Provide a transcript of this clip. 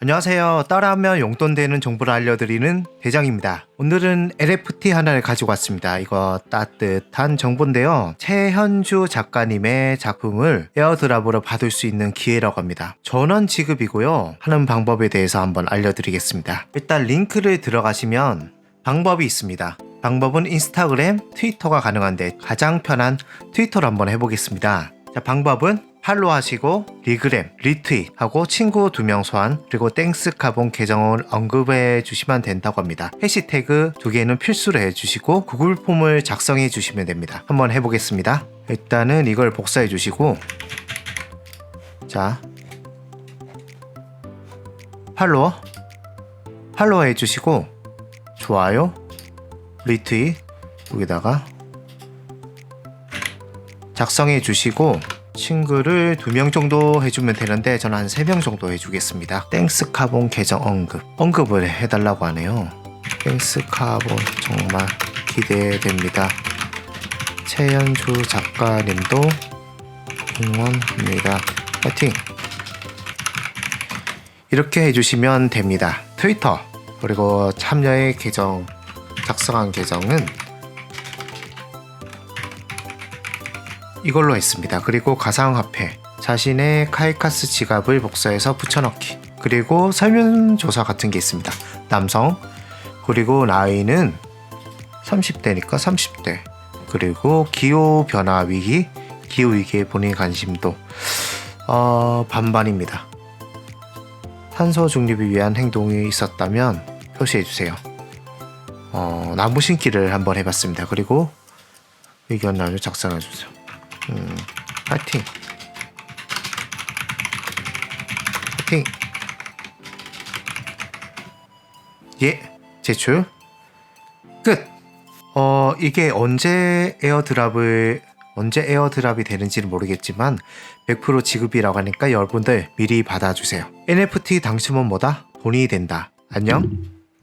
안녕하세요. 따라하면 용돈 되는 정보를 알려드리는 대장입니다. 오늘은 NFT 하나를 가지고 왔습니다. 이거 따뜻한 정보인데요. 최현주 작가님의 작품을 에어드랍으로 받을 수 있는 기회라고 합니다. 전원 지급이고요. 하는 방법에 대해서 한번 알려드리겠습니다. 일단 링크를 들어가시면 방법이 있습니다. 방법은 인스타그램, 트위터가 가능한데 가장 편한 트위터로 한번 해보겠습니다. 자, 방법은 팔로 하시고 리그램, 리트윗하고 친구 두 명 소환 그리고 땡스 카본 계정을 언급해 주시면 된다고 합니다. 해시태그 두 개는 필수로 해 주시고 구글 폼을 작성해 주시면 됩니다. 한번 해보겠습니다. 일단은 이걸 복사해 주시고 자 팔로워 팔로워 해주시고 좋아요 리트윗 여기다가 작성해 주시고 친구를 두 명 정도 해주면 되는데 저는 한 세 명 정도 해주겠습니다. 땡스 카본 계정 언급 언급을 해달라고 하네요. 땡스 카본 정말 기대됩니다. 최연주 작가님도 응원합니다. 파이팅! 이렇게 해주시면 됩니다. 트위터 그리고 참여의 계정 작성한 계정은 이걸로 했습니다. 그리고 가상화폐, 자신의 카이카스 지갑을 복사해서 붙여넣기, 그리고 설문조사 같은 게 있습니다. 남성, 그리고 나이는 30대니까 30대, 그리고 기후 변화 위기, 기후 위기에 본인 관심도 어, 반반입니다. 탄소 중립을 위한 행동이 있었다면 표시해 주세요. 어, 나무 심기를 한번 해봤습니다. 그리고 의견란을 작성해 주세요. 음, 파이팅. 파이팅. 예, 제출. 끝. 어, 이게 언제 에어드랍을 언제 에어드랍이 되는지는 모르겠지만 100% 지급이라고 하니까 여러분들 미리 받아주세요. NFT 당첨은 뭐다? 돈이 된다. 안녕.